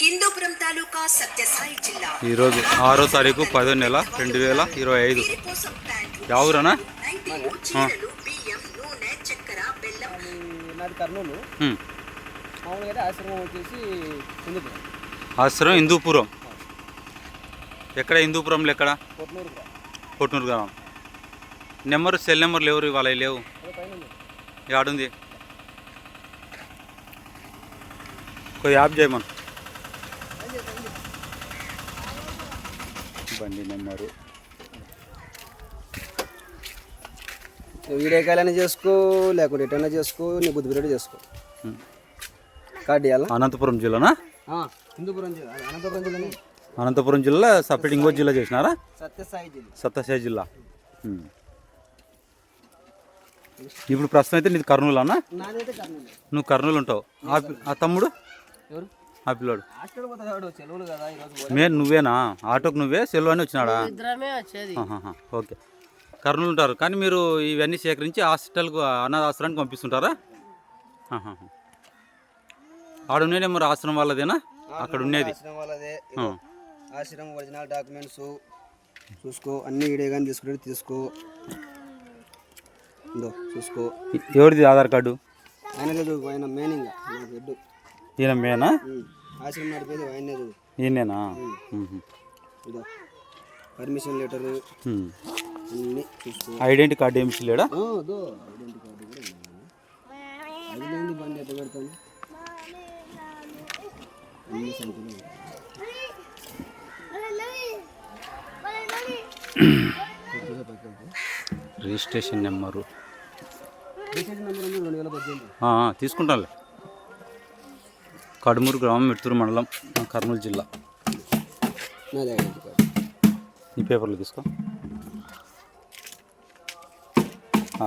హిందూపురం తాలూకా సత్యసాయి జిల్లా. ఈరోజు ఆరో తారీఖు పదో నెల రెండు వేల ఇరవై ఐదు. నాది కర్నూలు. మామూలుగా అయితే ఆశ్రమం వచ్చేసి హిందూపురం. ఆశ్రమం హిందూపురం. ఎక్కడ? హిందూపురంలో ఎక్కడ. కొట్నూరు గ్రామం. నెంబర్ సెల్ నెంబర్లు ఎవరు? ఇవాళ లేవు. యాడుంది? ఒక యాప్ చేయమను. బండి నెంబరు. నువ్వు వీడియో కాల్ అయినా చేసుకో లేకుంటే ఎటైనా చేసుకో నీ బుద్ధి పీరియడ్ చేసుకో. కార్డు ఇవ్వాలా అనంతపురం జిల్లానా? హిందూపురం జిల్లా అనంతపురం జిల్లానే. అనంతపురం జిల్లా సపరేట్ ఇంకో జిల్లా చేసినారా? సత్యసాయి జిల్లా. సత్యసాయి జిల్లా. ఇప్పుడు ప్రస్తుతం అయితే నీది కర్నూలు. అన్న నువ్వు కర్నూలు ఉంటావు. ఆ తమ్ముడు? ఎవరు? ఆ పిల్లోడు. హాస్టల్ పోతాడు సెలవులు కదా ఈరోజు మే నువ్వేనా? ఆటోకు నువ్వే? సెల్వ అని వచ్చినాడా? ఓకే. కర్నూలు ఉంటారు. కానీ మీరు ఇవన్నీ సేకరించి హాస్పిటల్కు అనాథ ఆశ్రమానికి పంపిస్తుంటారా? ఆహాహా. ఆడ ఉండేనే మరి ఆశ్రమం వాళ్ళదేనా? అక్కడ ఉండేది. ఆశ్రమం వాళ్ళదే. ఆ. ఆశ్రమం ఒరిజినల్ డాక్యుమెంట్స్. చూసుకో అన్ని వీడియో కానీ తీసుకుంటే తీసుకో. చూసుకో. ఎవరిది ఆధార్ కార్డు? ఆయన లేదు ఆయన మెయినింగ్ హెడ్ ఈయన మేనా? ఆశ్రమం నడిపేది ఆయనే ఈయనేనా? Permission letter. అన్ని కార్డు ఏమి లేడా ఆ, అదో ఐడెంటి కార్డు కూడా ఉంది. అది లేని బండి ఎట్ట పెడతాను? అన్ని సంఖ్యలు ఉన్నాయి. కొద్దిగా పక్కకు వెళ్తే. Registration number తీసుకుంటానులే. కడుమూరు గ్రామం మిత్తూరు మండలం కర్నూలు జిల్లా. నాది ఈ పేపర్లు తీసుకో.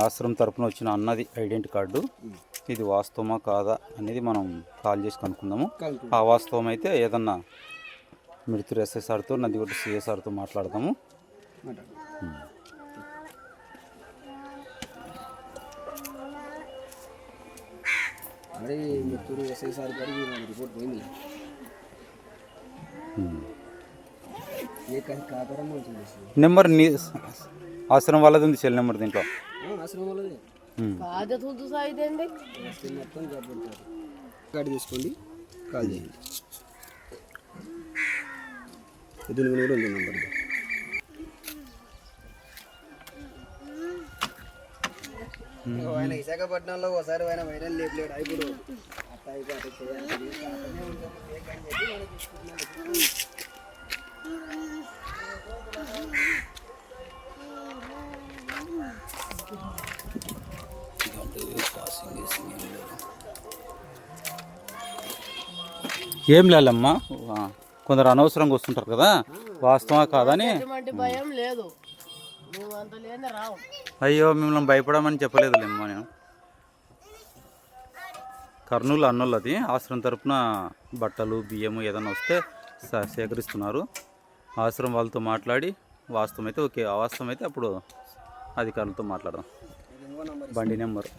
ఆశ్రమం తరపున వచ్చిన అన్నది ఐడెంటి కార్డు? ఇది వాస్తవమా కాదా అనేది మనం కాల్ చేసి కనుక్కుందాము. ఆ వాస్తవం అయితే ఏదన్నా మిడుతూరు ఎస్ఎస్ఆర్తో నందిగొట్ట సిఎస్ఆర్తో మాట్లాడదాము. మరి మిత్తూరు ఎస్ఐ సార్ గారికి నాకు రిపోర్ట్ పోయింది. ఏ కాకరం నెంబర్ నీ ఆశ్రమం వాళ్ళది ఉంది సెల్ నెంబర్ దీంట్లో. ఆశ్రమం వాళ్ళది. సాయిదండి మొత్తం కార్డు తీసుకోండి కాల్ చేయండి. కూడా ఉంది నెంబర్ ఇది. ఇగో ఆయన విశాఖపట్నంలో ఒకసారి ఆయన వైరల్ లేపలేడు. ఇప్పుడు చేయాలి. ఏం లేదమ్మా? ఆ, కొందరు అనవసరంగా వస్తుంటారు కదా? వాస్తవా కాదని భయం లేదు. అయ్యో మిమ్మల్ని భయపడమని చెప్పలేదులేమ్మా నేను. కర్నూలు అన్నోళ్ళది. ఆశ్రమం తరపున బట్టలు బియ్యము ఏదైనా వస్తే సేకరిస్తున్నారు. ఆశ్రమం వాళ్ళతో మాట్లాడి వాస్తవం అయితే ఓకే. అవాస్తవం అయితే అప్పుడు అధికారులతో మాట్లాడదాం. నెంబర్ బండి నెంబర్.